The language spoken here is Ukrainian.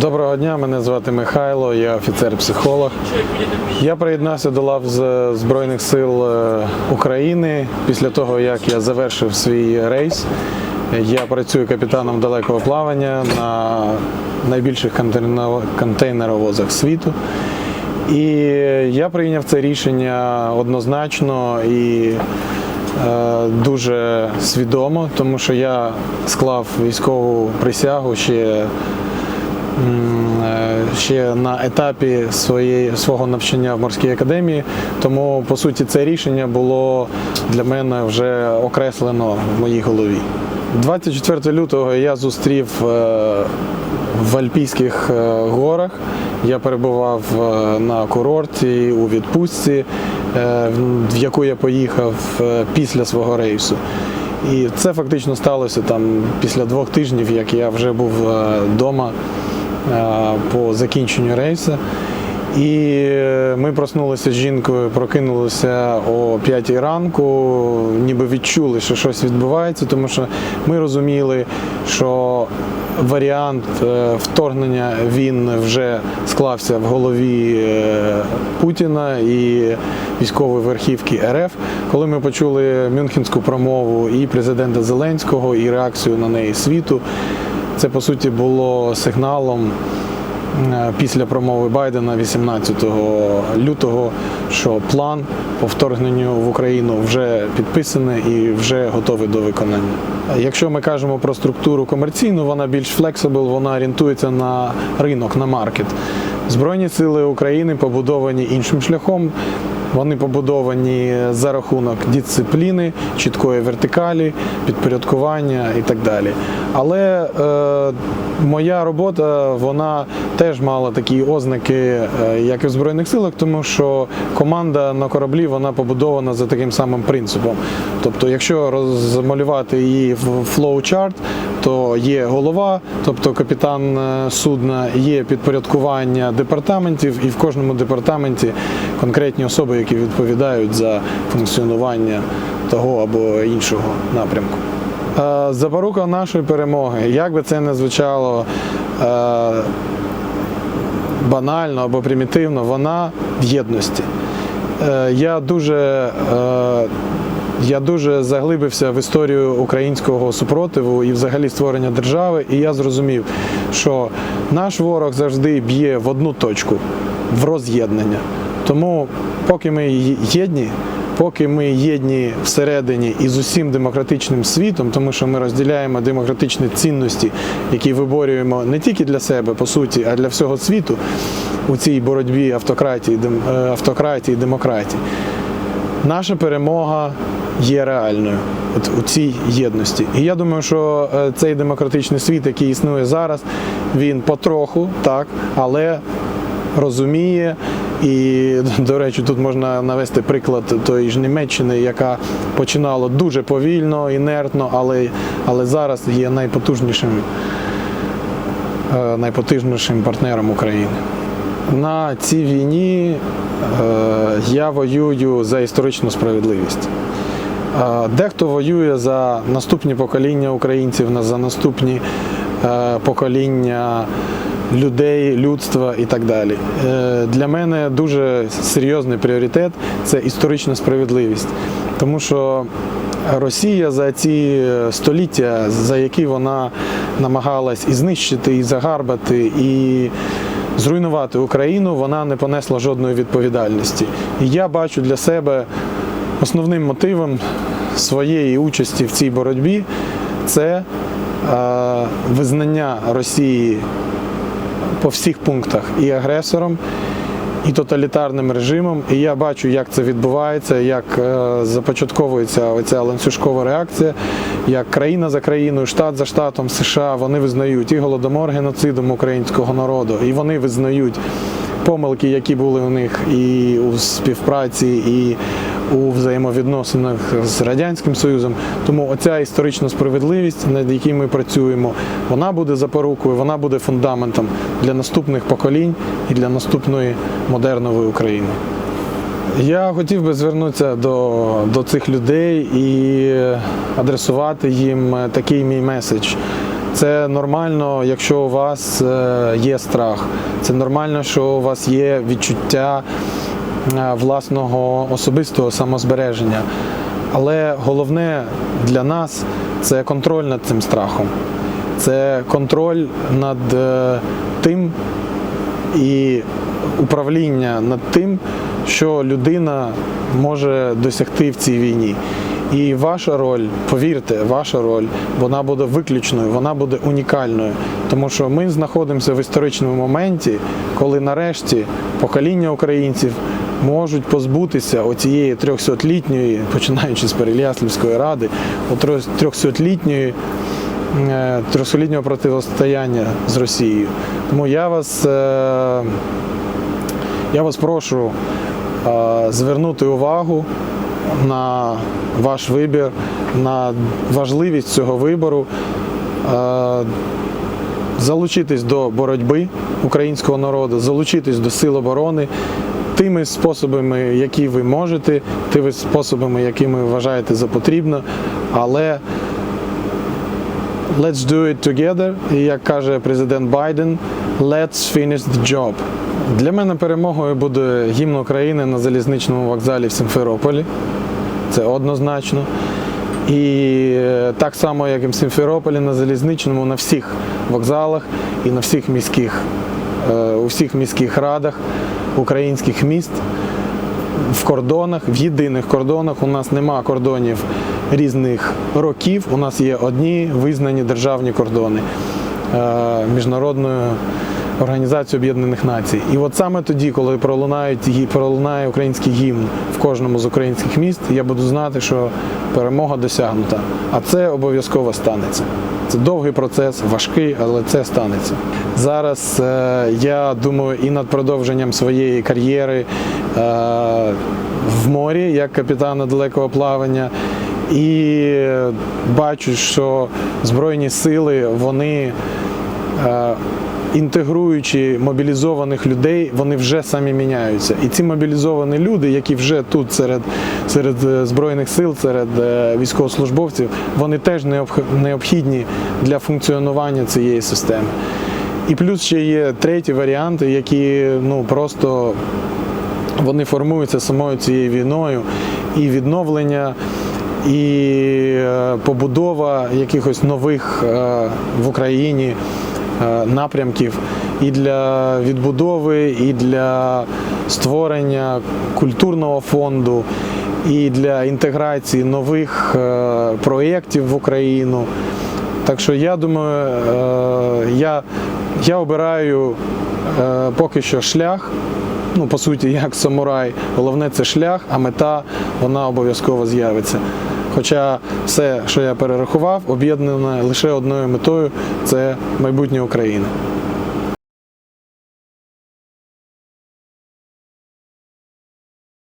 Доброго дня, мене звати Михайло, я офіцер-психолог. Я приєднався до лав Збройних сил е, України після того, як я завершив свій рейс. Я працюю капітаном далекого плавання на найбільших контейнеровозах світу. І я прийняв це рішення однозначно і е, дуже свідомо, тому що я склав військову присягу ще ще на етапі своєї свого навчання в морській академії. Тому по суті це рішення було для мене вже окреслено в моїй голові. 24 лютого я зустрів е, в Альпійських е, горах. Я перебував е, на курорті у відпустці, е, в- яку я поїхав е, після свого рейсу. І це фактично сталося там після двох тижнів, як я вже був вдома по закінченню рейсу. І е, ми проснулися з жінкою, прокинулися о 5 ранку, ніби відчули, що щось відбувається, тому що ми розуміли, що варіант е, вторгнення він вже склався в голові е, Путіна і військової верхівки РФ. Коли ми почули Мюнхенську промову і президента Зеленського, і реакцію на неї світу, це по суті було сигналом е, після промови Байдена 18 лютого, що план по вторгненню в Україну вже підписаний і вже готовий до виконання. Якщо ми кажемо про структуру комерційну, вона більш флексибл, вона орієнтується на ринок, на маркет. Збройні сили України побудовані іншим шляхом. Вони побудовані за рахунок дисципліни, чіткої вертикалі, підпорядкування і так далі. Але е, моя робота вона теж мала такі ознаки, е, як і в Збройних силах, тому що команда на кораблі вона побудована за таким самим принципом. Тобто, якщо розмалювати її в флоу-чарт, то є голова, тобто капітан е, судна, є підпорядкування департаментів, і в кожному департаменті конкретні особи, які відповідають за функціонування того або іншого напрямку. Е, Запорука нашої перемоги, як би це не звучало е, банально або примітивно, вона в єдності. Я дуже я дуже заглибився в історію українського супротиву і взагалі створення держави, і я зрозумів, що наш ворог завжди б'є в одну точку в роз'єднання. Тому, поки ми єдні, поки ми єдні всередині і з усім демократичним світом, тому що ми розділяємо демократичні цінності, які виборюємо не тільки для себе, по суті, а для всього світу у цій боротьбі автократії, автократії, демократії. Наша перемога є реальною от у цій єдності. І я думаю, що е, цей демократичний світ, який існує зараз, він потроху, так, але розуміє. І, до речі, тут можна навести приклад тої ж Німеччини, яка починала дуже повільно, інертно, але, але зараз є найпотужнішим, е, найпотужнішим партнером України. На цій війні е, я воюю за історичну справедливість. Е, Дехто воює за наступні покоління українців, за наступні е, покоління людей, людства і так далі. Для мене дуже серйозний пріоритет це історична справедливість, тому що Росія за ці століття, за які вона намагалась і знищити, і загарбати, і зруйнувати Україну, вона не понесла жодної відповідальності. І я бачу для себе основним мотивом своєї участі в цій боротьбі це визнання Росії по всіх пунктах і агресором, і тоталітарним режимом. І я бачу, як це відбувається, як е, започатковується оця ланцюжкова реакція, як країна за країною, штат за штатом США вони визнають і голодомор геноцидом українського народу, і вони визнають помилки, які були у них і у співпраці, і у взаємовідносинах з радянським союзом. Тому оця історична справедливість, над якою ми працюємо, вона буде запорукою, вона буде фундаментом для наступних поколінь і для наступної модернової України. Я хотів би звернутися до, до цих людей і адресувати їм такий мій меседж. Це нормально, якщо у вас е, є страх. Це нормально, що у вас є відчуття е, власного особистого самозбереження. Але головне для нас це контроль над цим страхом. Це контроль над е, тим і управління над тим, що людина може досягти в цій війні. І ваша роль, повірте, ваша роль, вона буде виключною, вона буде унікальною. Тому що ми знаходимося в історичному моменті, коли нарешті покоління українців можуть позбутися оцієї 300-літньої, починаючи з Переляслівської ради, 300-літньої е, трьохсолітнього протистояння з Росією. Тому я вас, е, я вас прошу е, звернути увагу на ваш вибір, на важливість цього вибору, е, залучитись до боротьби українського народу, залучитись до сил оборони. Тими способами, які ви можете, тими способами, якими вважаєте за потрібно, але Let's do it together. І як каже президент Байден, let's finish the job. Для мене перемогою буде гімн України на залізничному вокзалі в Сімферополі. Це однозначно. І е, так само, як і в Сімферополі, на залізничному, на всіх вокзалах і на всіх міських, е, у всіх міських радах українських міст в кордонах, в єдиних кордонах. У нас нема кордонів різних років. У нас є одні визнані державні кордони е, міжнародною організацією Об'єднаних Націй. І от саме тоді, коли пролунають пролунає український гімн в кожному з українських міст, я буду знати, що перемога досягнута. А це обов'язково станеться. Це довгий процес, важкий, але це станеться. Зараз е, я думаю і над продовженням своєї кар'єри е, в морі як капітана далекого плавання. І бачу, що Збройні сили вони е, інтегруючи мобілізованих людей, вони вже самі міняються. І ці мобілізовані люди, які вже тут серед, серед збройних сил, серед військовослужбовців, вони теж необхідні для функціонування цієї системи. І плюс ще є треті варіанти, які ну просто вони формуються самою цією війною, і відновлення, і е, побудова якихось нових е, в Україні е, напрямків і для відбудови, і для створення культурного фонду, і для інтеграції нових проєктів в Україну. Так що я думаю, е, я, я обираю е, поки що шлях. Ну, по суті, як самурай. Головне це шлях, а мета вона обов'язково з'явиться. Хоча все, що я перерахував, об'єднане лише одною метою це майбутнє України.